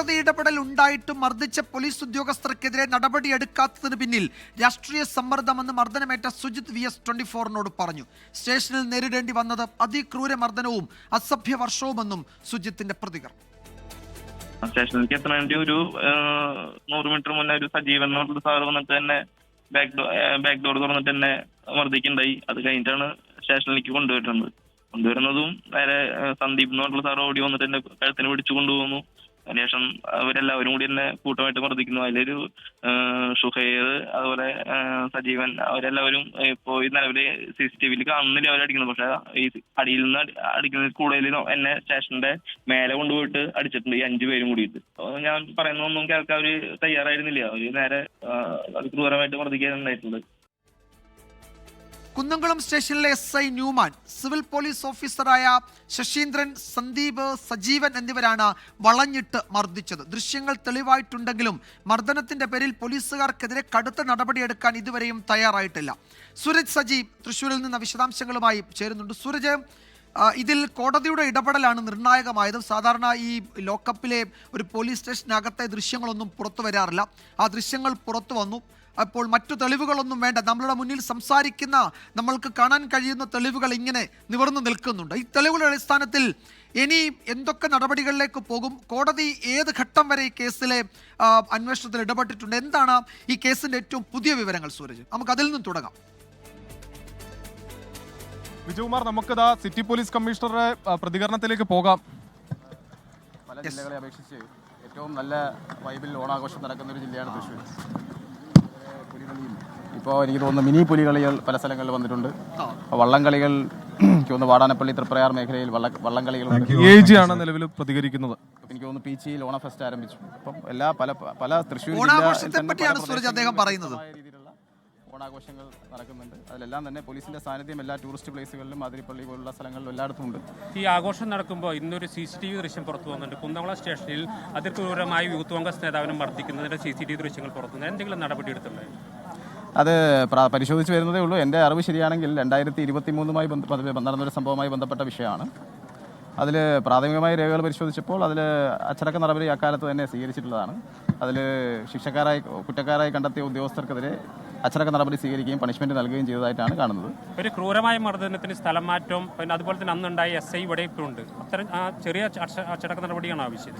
കോടതി ഇടപെടൽ ഉണ്ടായിട്ടും മർദ്ദിച്ച പോലീസ് ഉദ്യോഗസ്ഥർക്കെതിരെ നടപടിയെടുക്കാത്തതിന് പിന്നിൽ രാഷ്ട്രീയ സമ്മർദ്ദമെന്ന് മർദ്ദനമേറ്റ സുജിത് വി എസ് ട്വന്റി ഫോറിനോട് പറഞ്ഞു. സ്റ്റേഷനിൽ നേരിടേണ്ടി വന്നത് അതിക്രൂര മർദ്ദനവും അസഭ്യ വർഷവുമെന്നും സുജിത്തിന്റെ പ്രതികരണം. സ്റ്റേഷനിലേക്ക് എത്താൻ വേണ്ടി ഒരു നൂറ് മീറ്റർ മുന്നേ ഒരു സജീവൻ എന്ന് പറഞ്ഞൊരു സാറ് വന്നിട്ട് തന്നെ ബാക്ക് ബാക്ക് ഡോർ തുറന്നിട്ട് തന്നെ മർദ്ദിക്കുണ്ടായി അത് കഴിഞ്ഞിട്ടാണ് സ്റ്റേഷനിലേക്ക് കൊണ്ടുവരുന്നത്. കൊണ്ടുവരുന്നതും നേരെ സന്ദീപ് എന്ന് പറഞ്ഞിട്ടുള്ള സാർ ഓടി വന്നിട്ട് എന്നെ കഴുത്തിന് പിടിച്ചു കൊണ്ടുപോകുന്നു. അതിനുശേഷം അവരെല്ലാവരും കൂടി തന്നെ കൂട്ടമായിട്ട് മർദ്ദിക്കുന്നു. അതിലൊരു ഷുഹൈർ അതുപോലെ സജീവൻ അവരെല്ലാവരും ഇപ്പോൾ ഈ നിലവിൽ സി സി ടി വിയിൽ കാണുന്നില്ല അവരടിക്കുന്നത് പക്ഷെ ഈ അടിയിൽ നിന്ന് അടിക്കുന്ന കൂടുതൽ എന്നെ സ്റ്റേഷന്റെ മേലെ കൊണ്ടുപോയിട്ട് അടിച്ചിട്ടുണ്ട് ഈ അഞ്ചു പേരും കൂടിയിട്ട്. ഞാൻ പറയുന്നതൊന്നും കേൾക്കാൻ അവർ തയ്യാറായിരുന്നില്ല. അവർ നേരെ ക്രൂരമായിട്ട് മർദ്ദിക്കാനുണ്ടായിട്ടുണ്ട് കുന്നംകുളം സ്റ്റേഷനിലെ S I Newman civil police ഓഫീസറായ ശശീന്ദ്രൻ സന്ദീപ് സജീവൻ എന്നിവരാണ് വളഞ്ഞിട്ട് മർദ്ദിച്ചത്. ദൃശ്യങ്ങൾ തെളിവായിട്ടുണ്ടെങ്കിലും മർദ്ദനത്തിന്റെ പേരിൽ പോലീസുകാർക്കെതിരെ കടുത്ത നടപടിയെടുക്കാൻ ഇതുവരെയും തയ്യാറായിട്ടില്ല. സൂരജ് സജീവ് തൃശ്ശൂരിൽ നിന്ന് വിശദാംശങ്ങളുമായി ചേരുന്നുണ്ട്. സൂരജ് ഇതിൽ കോടതിയുടെ ഇടപെടലാണ് നിർണായകമായത്. സാധാരണ ഈ ലോക്കപ്പിലെ ഒരു പോലീസ് സ്റ്റേഷനകത്തെ ദൃശ്യങ്ങളൊന്നും പുറത്തു വരാറില്ല. ആ ദൃശ്യങ്ങൾ പുറത്തു വന്നു. അപ്പോൾ മറ്റു തെളിവുകളൊന്നും വേണ്ട. നമ്മളുടെ മുന്നിൽ സംസാരിക്കുന്ന നമ്മൾക്ക് കാണാൻ കഴിയുന്ന തെളിവുകൾ ഇങ്ങനെ നിവർന്നു നിൽക്കുന്നുണ്ട്. ഈ തെളിവുകളുടെ അടിസ്ഥാനത്തിൽ ഇനി എന്തൊക്കെ നടപടികളിലേക്ക് പോകും? കോടതി ഏത് ഘട്ടം വരെ ഈ കേസിലെ അന്വേഷണത്തിൽ ഇടപെട്ടിട്ടുണ്ട്? എന്താണ് ഈ കേസിന്റെ ഏറ്റവും പുതിയ വിവരങ്ങൾ സൂരജ്? നമുക്ക് അതിൽ നിന്നും തുടങ്ങാം. വിജയകുമാർ നമുക്കിതാ സിറ്റി പോലീസ് കമ്മീഷണറുടെ പ്രതികരണത്തിലേക്ക് പോകാം. പല ജില്ലകളെ അപേക്ഷിച്ച് ഏറ്റവും നല്ല വൈബിൽ ഓണാഘോഷം നടക്കുന്ന ഒരു ജില്ലയാണ് തൃശ്ശൂർ. ഇപ്പോൾ എനിക്ക് തോന്നുന്നു മിനി പുലികളികൾ പല സ്ഥലങ്ങളിൽ വന്നിട്ടുണ്ട്. വള്ളംകളികൾ എനിക്ക് തോന്നുന്നു വാടാനപ്പള്ളി തൃപ്രയാർ മേഖലയിൽ വള്ള വള്ളംകളികൾ ആണ് നിലവിൽ പ്രതികരിക്കുന്നത്. എനിക്ക് തോന്നുന്നു പീച്ചിയിൽ ഓണ ഫെസ്റ്റ് ആരംഭിച്ചു. അപ്പം എല്ലാ പല പല തൃശ്ശൂർ ജില്ല ഓണാഘോഷത്തെ പറ്റിയാണ് പല സൂരജ് അദ്ദേഹം പറയുന്നത്. ഓണാഘോഷങ്ങൾ നടക്കുന്നുണ്ട്. അതിലെല്ലാം തന്നെ പോലീസിന്റെ സാന്നിധ്യം എല്ലാ ടൂറിസ്റ്റ് പ്ലേസുകളിലും അതിരിപ്പള്ളി പോലുള്ള സ്ഥലങ്ങളിലും എല്ലായിടത്തും ഉണ്ട്. ഈ ആഘോഷം നടക്കുമ്പോൾ ഇന്നൊരു സി സി ടി വി ദൃശ്യം പുറത്തു വന്നിട്ടുണ്ട് കുന്നംകുളം സ്റ്റേഷനിൽ അതിക്രൂരമായി യൂത്ത് കോൺഗ്രസ് നേതാവിനെ മർദ്ദിക്കുന്നതിന്റെ സി സി ടി വി ദൃശ്യങ്ങൾ പുറത്തു വന്നു എന്തെങ്കിലും നടപടി എടുത്തിട്ടുണ്ടായിരുന്നു അത് പ്ര- പരിശോധിച്ച് വരുന്നതേ ഉള്ളൂ. എന്റെ അറിവ് ശരിയാണെങ്കിൽ രണ്ടായിരത്തി ഇരുപത്തി മൂന്നുമായി നടന്നൊരു സംഭവമായി ബന്ധപ്പെട്ട വിഷയമാണ്. അതിൽ പ്രാഥമികമായ രേഖകൾ പരിശോധിച്ചപ്പോൾ അതിൽ അച്ചടക്ക നടപടി അക്കാലത്ത് തന്നെ സ്വീകരിച്ചിട്ടുള്ളതാണ്. അതിൽ ശിക്ഷക്കാരായി കുറ്റക്കാരായി കണ്ടെത്തിയ ഉദ്യോഗസ്ഥർക്കെതിരെ അച്ചടക്ക നടപടി സ്വീകരിക്കുകയും പണിഷ്മെന്റ് നൽകുകയും ചെയ്തതായിട്ടാണ് കാണുന്നത്. ഒരു ക്രൂരമായ മർദ്ദനത്തിന് സ്ഥലം മാറ്റവും പിന്നെ അതുപോലെ തന്നെ അന്നുണ്ടായ എസ് ഐ ഇവിടെ ഇപ്പോൾ ഉണ്ട്. അത്തരം ആ ചെറിയ അച്ച- അച്ചടക്ക നടപടിയാണ് ആവശ്യം?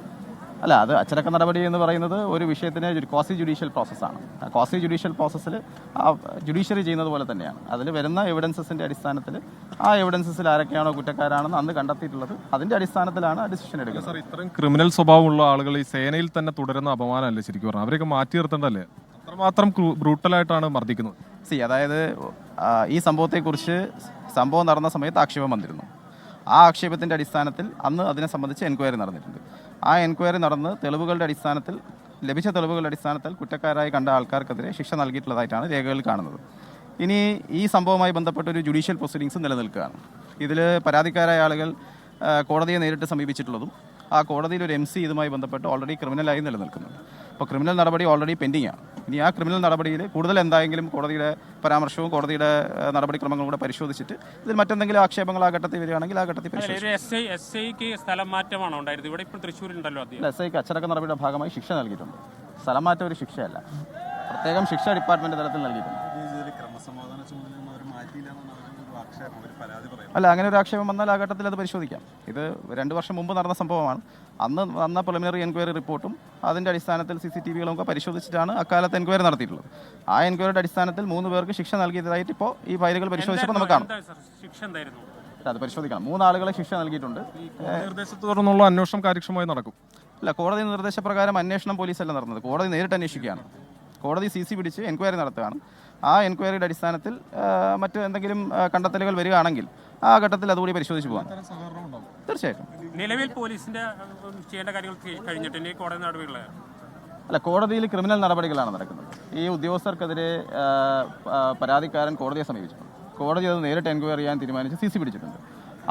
അല്ല അത് അച്ചടക്ക നടപടി എന്ന് പറയുന്നത് ഒരു വിഷയത്തിന് ഒരു ക്വാസി ജുഡീഷ്യൽ പ്രോസസ്സാണ് ആ ക്വാസി ജുഡീഷ്യൽ പ്രോസസ്സിൽ ആ ജുഡീഷ്യറി ചെയ്യുന്നത് പോലെ തന്നെയാണ്. അതിൽ വരുന്ന എവിഡൻസസിന്റെ അടിസ്ഥാനത്തിൽ ആ എവിഡൻസസിൽ ആരൊക്കെയാണോ കുറ്റക്കാരാണെന്ന് അന്ന് കണ്ടെത്തിയിട്ടുള്ളത് അതിന്റെ അടിസ്ഥാനത്തിലാണ് ഡിസിഷൻ എടുക്കുന്നത്. സാർ ഇത്രയും ക്രിമിനൽ സ്വഭാവമുള്ള ആളുകൾ ഈ സേനയിൽ തന്നെ തുടരുന്ന അപമാനമല്ലേ ശരിക്കും പറഞ്ഞാൽ അവരെയൊക്കെ മാറ്റി നിർത്തേണ്ടല്ലേ അത്രമാത്രം ബ്രൂട്ടലായിട്ടാണ് മർദ്ദിക്കുന്നത്. സി അതായത് ഈ സംഭവത്തെക്കുറിച്ച് സംഭവം നടന്ന സമയത്ത് ആക്ഷേപം വന്നിരുന്നു. ആ ആക്ഷേപത്തിന്റെ അടിസ്ഥാനത്തിൽ അന്ന് അതിനെ സംബന്ധിച്ച് എൻക്വയറി നടന്നിട്ടുണ്ട്. ആ എൻക്വയറി നടന്ന് തെളിവുകളുടെ അടിസ്ഥാനത്തിൽ ലഭിച്ച തെളിവുകളുടെ അടിസ്ഥാനത്തിൽ കുറ്റക്കാരായി കണ്ട ആൾക്കാർക്കെതിരെ ശിക്ഷ നൽകിയിട്ടുള്ളതായിട്ടാണ് രേഖകളിൽ കാണുന്നത്. ഇനി ഈ സംഭവവുമായി ബന്ധപ്പെട്ട ഒരു ജുഡീഷ്യൽ പ്രൊസീഡിങ്സ് നിലനിൽക്കുകയാണ്. ഇതിൽ പരാതിക്കാരായ ആളുകൾ കോടതിയെ നേരിട്ട് സമീപിച്ചിട്ടുള്ളതും ആ കോടതിയിൽ ഒരു എം സി ഇതുമായി ബന്ധപ്പെട്ട് ഓൾറെഡി ക്രിമിനലായി നിലനിൽക്കുന്നുണ്ട്. അപ്പോൾ ക്രിമിനൽ നടപടി ഓൾറെഡി പെൻഡിംഗ് ആണ് ഇനി ആ ക്രിമിനൽ നടപടിയിൽ കൂടുതൽ എന്തായെങ്കിലും കോടതിയുടെ പരാമർശവും കോടതിയുടെ നടപടിക്രമങ്ങളും കൂടെ പരിശോധിച്ചിട്ട് ഇതിൽ മറ്റെന്തെങ്കിലും ആക്ഷേപങ്ങൾ ആ ഘട്ടത്തിൽ വരികയാണെങ്കിൽ ആ ഘട്ടത്തിൽ സ്ഥലം മാറ്റമാണോ ഇവിടെ ഇപ്പോൾ തൃശ്ശൂരിലുണ്ടല്ലോ എസ് ഐക്ക് അച്ചടക്ക നടപടിയുടെ ഭാഗമായി ശിക്ഷ നൽകിയിട്ടുണ്ട്. സ്ഥലം മാറ്റം ഒരു ശിക്ഷയല്ല. പ്രത്യേകം ശിക്ഷ ഡിപ്പാർട്ട്മെന്റ് തലത്തിൽ നൽകിയിട്ടുണ്ട്. അല്ല അങ്ങനെ ഒരു ആക്ഷേപം വന്നാൽ ആ ഘട്ടത്തിൽ അത് പരിശോധിക്കാം. ഇത് രണ്ട് വർഷം മുമ്പ് നടന്ന സംഭവമാണ്. അന്ന് വന്ന പ്രിലിമിനറി എൻക്വയറി റിപ്പോർട്ടും അതിന്റെ അടിസ്ഥാനത്തിൽ സി സി ടി വികളും ഒക്കെ പരിശോധിച്ചിട്ടാണ് അക്കാലത്ത് എൻക്വയറി നടത്തിയിട്ടുള്ളത്. ആ എൻക്വയറിയുടെ അടിസ്ഥാനത്തിൽ മൂന്ന് പേർക്ക് ശിക്ഷ നൽകിയതായിട്ട് ഇപ്പോൾ ഈ ഫയലുകൾ പരിശോധിച്ചപ്പോൾ നമുക്ക് കാണാം. എന്താ സാർ ശിക്ഷ എന്തായിരുന്നു? അത് പരിശോധിക്കണം. മൂന്നാളുകളെ ശിക്ഷ നൽകിയിട്ടുണ്ട്. നിർദ്ദേശത്തെ തുടർന്നുള്ള അന്വേഷണം കാര്യക്ഷമമായി നടക്കും. അല്ല കോടതി നിർദ്ദേശപ്രകാരം അന്വേഷണം പോലീസല്ല നടന്നത്. കോടതി നേരിട്ട് അന്വേഷിക്കുകയാണ്. കോടതി സി സി പിടിച്ച് എൻക്വയറി നടത്തുകയാണ്. ആ എൻക്വയറിയുടെ അടിസ്ഥാനത്തിൽ മറ്റു എന്തെങ്കിലും കണ്ടെത്തലുകൾ വരികയാണെങ്കിൽ ആ ഘട്ടത്തിൽ അതുകൂടി പരിശോധിച്ച് പോകാം. തീർച്ചയായിട്ടും. നിലവിൽ പോലീസിന്റെ ചെയ്യേണ്ട കാര്യങ്ങൾ കോടതി നടപടികളെ? അല്ല കോടതിയിൽ ക്രിമിനൽ നടപടികളാണ് നടക്കുന്നത്. ഈ ഉദ്യോഗസ്ഥർക്കെതിരെ പരാതിക്കാരൻ കോടതിയെ സമീപിച്ചിട്ടുണ്ട്. കോടതി അത് നേരിട്ട് എൻക്വയറി ചെയ്യാൻ തീരുമാനിച്ച് സി സി പിടിച്ചിട്ടുണ്ട്.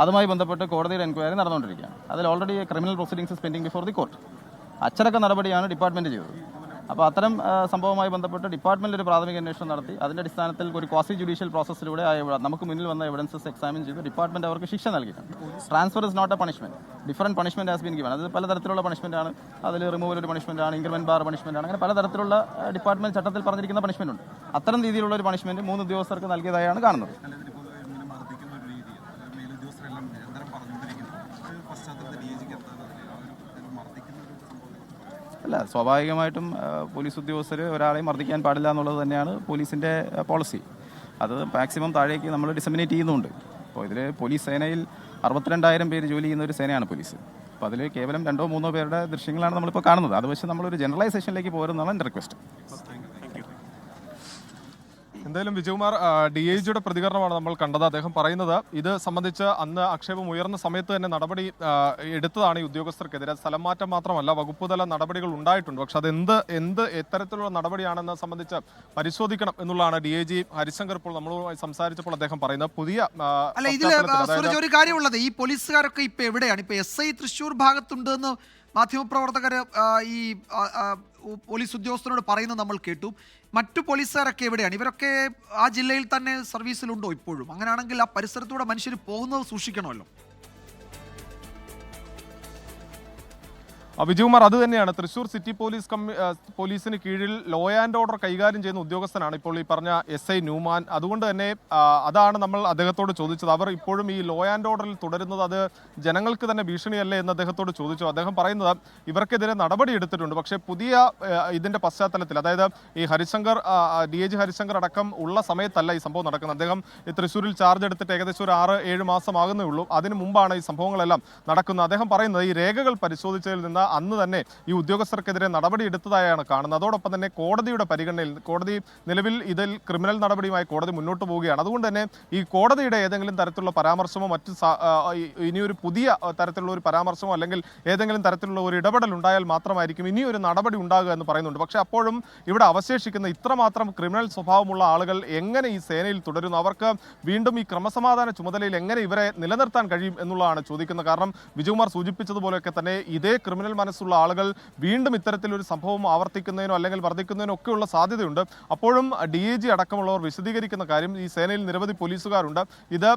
അതുമായി ബന്ധപ്പെട്ട് കോടതിയുടെ എൻക്വയറി നടന്നുകൊണ്ടിരിക്കുകയാണ്. അതിൽ already criminal proceedings pending before the court അച്ചടക്ക നടപടിയാണ് ഡിപ്പാർട്ട്മെന്റ് ചെയ്തത്. അപ്പോൾ അത്തരം സംഭവവുമായി ബന്ധപ്പെട്ട് ഡിപ്പാർട്ട്മെന്റ് ഒരു പ്രാഥമിക അന്വേഷണം നടത്തി. അതിന്റെ അടിസ്ഥാനത്തിൽ ഒരു ക്വാസി ജുഡീഷ്യൽ പ്രോസസ്സിലൂടെ നമുക്ക് മുന്നിൽ വന്ന എവിഡൻസസ് എക്സാമിൻ ചെയ്ത് ഡിപ്പാർട്ട്മെന്റ് അവർക്ക് ശിക്ഷ നൽകിയിട്ടുണ്ട്. Transfer is not a punishment different punishment has given അത് പലതരത്തിലുള്ള പണിഷ്മെന്റ് ആണ്. അതിൽ റിമൂവൽ ഒരു പണിഷ്മെന്റ് ആണ് ഇൻക്രിമെന്റ് ബാർ പണിഷ്മെന്റ് ആണ്. അങ്ങനെ പലതരത്തിലുള്ള ഡിപ്പാർട്ട്മെന്റ് ചട്ടത്തിൽ പറഞ്ഞിരിക്കുന്ന പണിഷ്മെന്റ് ഉണ്ട്. അത്തരം രീതിയിലുള്ള ഒരു പണിഷ്മെന്റ് മൂന്ന് ഉദ്യോഗസ്ഥർക്ക് നൽകിയതായാണ് കാണുന്നത്. അല്ല സ്വാഭാവികമായിട്ടും പോലീസ് ഉദ്യോഗസ്ഥർ ഒരാളെയും മർദ്ദിക്കാൻ പാടില്ല എന്നുള്ളത് തന്നെയാണ് പോലീസിന്റെ പോളിസി. അത് മാക്സിമം താഴേക്ക് നമ്മൾ ഡിസമിനേറ്റ് ചെയ്യുന്നുണ്ട്. അപ്പോൾ ഇതിൽ പോലീസ് സേനയിൽ അറുപത്തിരണ്ടായിരം പേര് ജോലി ചെയ്യുന്ന ഒരു സേനയാണ് പോലീസ്. അപ്പോൾ അതിൽ കേവലം രണ്ടോ മൂന്നോ പേരുടെ ദൃശ്യങ്ങളാണ് നമ്മളിപ്പോൾ കാണുന്നത്. അത് വെച്ച് നമ്മളൊരു ജനറലൈസേഷനിലേക്ക് പോരുന്നതാണ് എന്റെ റിക്വസ്റ്റ്. എന്തായാലും വിജയകുമാർ ഡി ഐ ജിയുടെ പ്രതികരണമാണ് നമ്മൾ കണ്ടത്. അദ്ദേഹം പറയുന്നത് ഇത് സംബന്ധിച്ച് അന്ന് ആക്ഷേപം ഉയർന്ന സമയത്ത് തന്നെ നടപടി എടുത്തതാണ് ഈ ഉദ്യോഗസ്ഥർക്കെതിരെ. സ്ഥലം മാറ്റം മാത്രമല്ല വകുപ്പ് തല നടപടികൾ ഉണ്ടായിട്ടുണ്ട്. പക്ഷെ അത് എന്ത് എന്ത് എത്തരത്തിലുള്ള നടപടിയാണെന്ന് സംബന്ധിച്ച് പരിശോധിക്കണം എന്നുള്ളതാണ് ഡി ഐ ജി ഹരിശങ്കർ ഇപ്പോൾ നമ്മളുമായി സംസാരിച്ചപ്പോൾ അദ്ദേഹം പറയുന്നത്. പുതിയ അല്ല ഒരു കാര്യമുള്ളത് ഈ പോലീസുകാരൊക്കെ ഇപ്പൊ എവിടെയാണ്? ഇപ്പൊ എസ് ഐ തൃശൂർ ഭാഗത്തുണ്ട് എന്ന് മാധ്യമപ്രവർത്തകർ ഈ പോലീസ് ഉദ്യോഗസ്ഥരോട് പറയുന്നത് നമ്മൾ കേട്ടു. മറ്റു പോലീസുകാരൊക്കെ എവിടെയാണ്? ഇവരൊക്കെ ആ ജില്ലയിൽ തന്നെ സർവീസിലുണ്ടോ ഇപ്പോഴും? അങ്ങനെയാണെങ്കിൽ ആ പരിസരത്തൂടെ മനുഷ്യർ പോകുന്നത് സൂക്ഷിക്കണമല്ലോ. വിജയകുമാർ അത് തന്നെയാണ്. തൃശൂർ സിറ്റി പോലീസ് കമ്മി പോലീസിന് കീഴിൽ ലോ ആൻഡ് ഓർഡർ കൈകാര്യം ചെയ്യുന്ന ഉദ്യോഗസ്ഥനാണ് ഇപ്പോൾ ഈ പറഞ്ഞ എസ് ഐ ന്യൂമാൻ. അതുകൊണ്ട് തന്നെ അതാണ് നമ്മൾ അദ്ദേഹത്തോട് ചോദിച്ചത്. അവർ ഇപ്പോഴും ഈ ലോ ആൻഡ് ഓർഡറിൽ തുടരുന്നത് അത് ജനങ്ങൾക്ക് തന്നെ ഭീഷണിയല്ലേ എന്ന് അദ്ദേഹത്തോട് ചോദിച്ചു. അദ്ദേഹം പറയുന്നത് ഇവർക്കെതിരെ നടപടി എടുത്തിട്ടുണ്ട്. പക്ഷേ പുതിയ ഇതിന്റെ പശ്ചാത്തലത്തിൽ അതായത് ഈ Harishankar D. A. G. Harishankar അടക്കം ഉള്ള സമയത്തല്ല ഈ സംഭവം നടക്കുന്നത്. അദ്ദേഹം തൃശ്ശൂരിൽ ചാർജ് എടുത്തിട്ട് ഏകദേശം ഒരു ആറ് ഏഴ് മാസമാകുന്നേ ഉള്ളൂ. അതിന് മുമ്പാണ് ഈ സംഭവങ്ങളെല്ലാം നടക്കുന്നത്. അദ്ദേഹം പറയുന്നത് ഈ രേഖകൾ പരിശോധിച്ചതിൽ നിന്ന് അന്ന് തന്നെ ഈ ഉദ്യോഗസ്ഥർക്കെതിരെ നടപടി എടുത്തതായാണ് കാണുന്നത്. അതോടൊപ്പം തന്നെ കോടതിയുടെ പരിഗണനയിൽ കോടതി നിലവിൽ ഇതിൽ ക്രിമിനൽ നടപടിയുമായി കോടതി മുന്നോട്ട് പോവുകയാണ്. അതുകൊണ്ട് തന്നെ ഈ കോടതിയുടെ ഏതെങ്കിലും തരത്തിലുള്ള പരാമർശമോ മറ്റ് ഇനിയൊരു പുതിയ തരത്തിലുള്ള ഒരു പരാമർശമോ അല്ലെങ്കിൽ ഏതെങ്കിലും തരത്തിലുള്ള ഒരു ഇടപെടൽ ഉണ്ടായാൽ മാത്രമായിരിക്കും ഇനിയൊരു നടപടി ഉണ്ടാകുക എന്ന് പറയുന്നുണ്ട്. പക്ഷേ അപ്പോഴും ഇവിടെ അവശേഷിക്കുന്ന ഇത്രമാത്രം ക്രിമിനൽ സ്വഭാവമുള്ള ആളുകൾ എങ്ങനെ ഈ സേനയിൽ തുടരുന്നു? അവർക്ക് വീണ്ടും ഈ ക്രമസമാധാന ചുമതലയിൽ എങ്ങനെ ഇവരെ നിലനിർത്താൻ കഴിയും എന്നുള്ളതാണ് ചോദിക്കുന്നത്. കാരണം വിജയകുമാർ സൂചിപ്പിച്ചതുപോലെയൊക്കെ തന്നെ ഇതേ ക്രിമിനൽ മനസ്സുള്ള ആളുകൾ വീണ്ടും ഇത്തരത്തിലൊരു സംഭവം ആവർത്തിക്കുന്നതിനോ അല്ലെങ്കിൽ വർദ്ധിക്കുന്നതിനോ ഒക്കെയുള്ള സാധ്യതയുണ്ട്. അപ്പോഴും ഡി എ ജി അടക്കമുള്ളവർ വിശദീകരിക്കുന്ന കാര്യം ഈ സേനയിൽ നിരവധി പോലീസുകാരുണ്ട്. ഇത്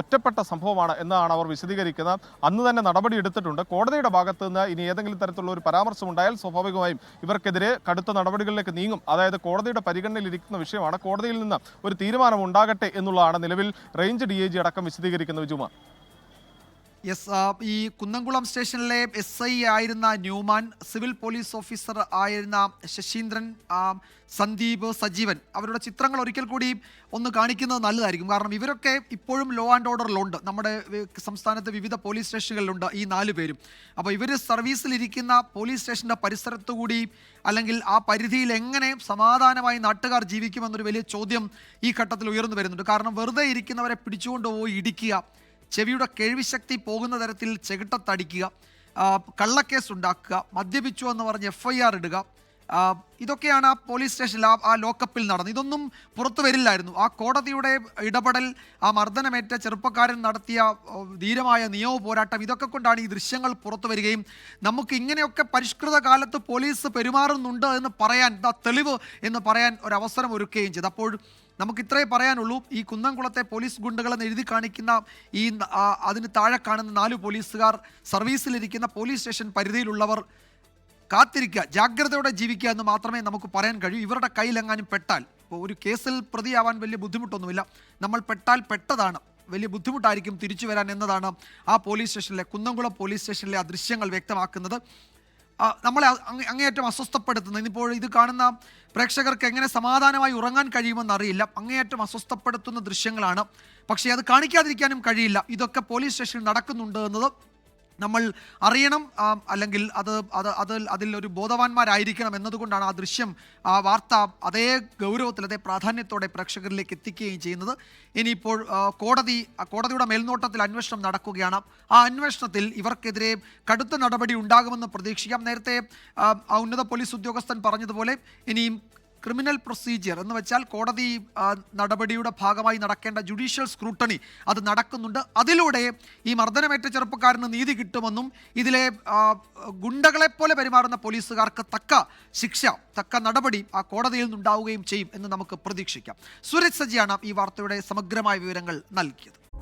ഒറ്റപ്പെട്ട സംഭവമാണ് എന്നാണ് അവർ വിശദീകരിക്കുന്നത്. അന്ന് തന്നെ നടപടി എടുത്തിട്ടുണ്ട്. കോടതിയുടെ ഭാഗത്ത് നിന്ന് ഇനി ഏതെങ്കിലും തരത്തിലുള്ള ഒരു പരാമർശം ഉണ്ടായാൽ സ്വാഭാവികമായും ഇവർക്കെതിരെ കടുത്ത നടപടികളിലേക്ക് നീങ്ങും. അതായത് കോടതിയുടെ പരിഗണനയിൽ ഇരിക്കുന്ന വിഷയമാണ്. കോടതിയിൽ നിന്ന് ഒരു തീരുമാനം ഉണ്ടാകട്ടെ എന്നുള്ളതാണ് നിലവിൽ റേഞ്ച് ഡി അടക്കം വിശദീകരിക്കുന്ന വിജുമാർ യെസ് ഈ കുന്നംകുളം സ്റ്റേഷനിലെ എസ് ഐ ആയിരുന്ന ന്യൂമാൻ സിവിൽ പോലീസ് ഓഫീസർ ആയിരുന്ന ശശീന്ദ്രൻ സന്ദീപ് സജീവൻ അവരുടെ ചിത്രങ്ങൾ ഒരിക്കൽ കൂടി ഒന്ന് കാണിക്കുന്നത് നല്ലതായിരിക്കും. കാരണം ഇവരൊക്കെ ഇപ്പോഴും ലോ ആൻഡ് ഓർഡറിലുണ്ട് നമ്മുടെ സംസ്ഥാനത്ത് വിവിധ പോലീസ് സ്റ്റേഷനുകളിലുണ്ട് ഈ നാല് പേരും. അപ്പോൾ ഇവർ സർവീസിലിരിക്കുന്ന പോലീസ് സ്റ്റേഷന്റെ പരിസരത്തുകൂടി അല്ലെങ്കിൽ ആ പരിധിയിൽ എങ്ങനെ സമാധാനമായി നാട്ടുകാർ ജീവിക്കുമെന്നൊരു വലിയ ചോദ്യം ഈ ഘട്ടത്തിൽ ഉയർന്നു വരുന്നുണ്ട്. കാരണം വെറുതെ ഇരിക്കുന്നവരെ പിടിച്ചുകൊണ്ട് പോയി ഇടിക്കുക ചെവിയുടെ കേൾവിശക്തി പോകുന്ന തരത്തിൽ ചെകിട്ടത്തടിക്കുക കള്ളക്കേസ് ഉണ്ടാക്കുക മദ്യപിച്ചു എന്ന് പറഞ്ഞ് എഫ് ഐ ആർ ഇടുക ഇതൊക്കെയാണ് ആ പോലീസ് സ്റ്റേഷനിൽ ആ ആ ലോക്കപ്പിൽ നടന്നത്. ഇതൊന്നും പുറത്തു വരില്ലായിരുന്നു. ആ കോടതിയുടെ ഇടപെടൽ ആ മർദ്ദനമേറ്റ ചെറുപ്പക്കാരൻ നടത്തിയ ധീരമായ നിയമ പോരാട്ടം ഇതൊക്കെ കൊണ്ടാണ് ഈ ദൃശ്യങ്ങൾ പുറത്തു വരികയും നമുക്ക് ഇങ്ങനെയൊക്കെ പരിഷ്കൃത കാലത്ത് പോലീസ് പെരുമാറുന്നുണ്ട് എന്ന് പറയാൻ ഇതാ തെളിവ് എന്ന് പറയാൻ ഒരവസരം ഒരുക്കുകയും ചെയ്തു. അപ്പോൾ നമുക്ക് ഇത്രേ പറയാനുള്ളൂ. ഈ കുന്നംകുളത്തെ പോലീസ് ഗുണ്ടകളെന്ന് എഴുതി കാണിക്കുന്ന ഈ അതിന് താഴെ കാണുന്ന നാല് പോലീസുകാർ സർവീസിലിരിക്കുന്ന പോലീസ് സ്റ്റേഷൻ പരിധിയിലുള്ളവർ കാത്തിരിക്കുക ജാഗ്രതയോടെ ജീവിക്കുക എന്ന് മാത്രമേ നമുക്ക് പറയാൻ കഴിയൂ. ഇവരുടെ കയ്യിലെങ്ങാനും പെട്ടാൽ ഇപ്പോൾ ഒരു കേസിൽ പ്രതിയാവാൻ വലിയ ബുദ്ധിമുട്ടൊന്നുമില്ല. നമ്മൾ പെട്ടാൽ പെട്ടതാണ്. വലിയ ബുദ്ധിമുട്ടായിരിക്കും തിരിച്ചു വരാൻ എന്നതാണ് ആ പോലീസ് സ്റ്റേഷനിലെ കുന്നംകുളം പോലീസ് സ്റ്റേഷനിലെ ആ ദൃശ്യങ്ങൾ വ്യക്തമാക്കുന്നത്. നമ്മളെ അങ്ങേയറ്റം അസ്വസ്ഥപ്പെടുത്തുന്നത് ഇന്നിപ്പോൾ ഇത് കാണുന്ന പ്രേക്ഷകർക്ക് എങ്ങനെ സമാധാനമായി ഉറങ്ങാൻ കഴിയുമെന്ന് അറിയില്ല. അങ്ങേയറ്റം അസ്വസ്ഥപ്പെടുത്തുന്ന ദൃശ്യങ്ങളാണ്. പക്ഷേ അത് കാണിക്കാതിരിക്കാനും കഴിയില്ല. ഇതൊക്കെ പോലീസ് സ്റ്റേഷനിൽ നടക്കുന്നുണ്ട് എന്നത് നമ്മൾ അറിയണം അല്ലെങ്കിൽ അത് അത് അതിൽ ഒരു ബോധവാന്മാരായിരിക്കണം എന്നതുകൊണ്ടാണ് ആ ദൃശ്യം ആ വാർത്ത അതേ ഗൗരവത്തിൽ അതേ പ്രാധാന്യത്തോടെ പ്രേക്ഷകരിലേക്ക് എത്തിക്കുകയും ചെയ്യുന്നത്. ഇനിയിപ്പോൾ കോടതി കോടതിയുടെ മേൽനോട്ടത്തിൽ അന്വേഷണം നടക്കുകയാണ്. ആ അന്വേഷണത്തിൽ ഇവർക്കെതിരെ കടുത്ത നടപടി ഉണ്ടാകുമെന്ന് പ്രതീക്ഷിക്കാം. നേരത്തെ ഉന്നത പോലീസ് ഉദ്യോഗസ്ഥൻ പറഞ്ഞതുപോലെ ഇനിയും ക്രിമിനൽ പ്രൊസീജിയർ എന്ന് വെച്ചാൽ കോടതി നടപടിയുടെ ഭാഗമായി നടക്കേണ്ട ജുഡീഷ്യൽ സ്ക്രൂട്ടണി അത് നടക്കുന്നുണ്ട്. അതിലൂടെ ഈ മർദ്ദനമേറ്റ ചെറുപ്പക്കാരന് നീതി കിട്ടുമെന്നും ഇതിലെ ഗുണ്ടകളെ പോലെ പെരുമാറുന്ന പോലീസുകാർക്ക് തക്ക ശിക്ഷ തക്ക നടപടി ആ കോടതിയിൽ നിന്നുണ്ടാവുകയും ചെയ്യും എന്ന് നമുക്ക് പ്രതീക്ഷിക്കാം. സുരജ് സജിയാണ് ഈ വാർത്തയുടെ സമഗ്രമായ വിവരങ്ങൾ നൽകിയത്.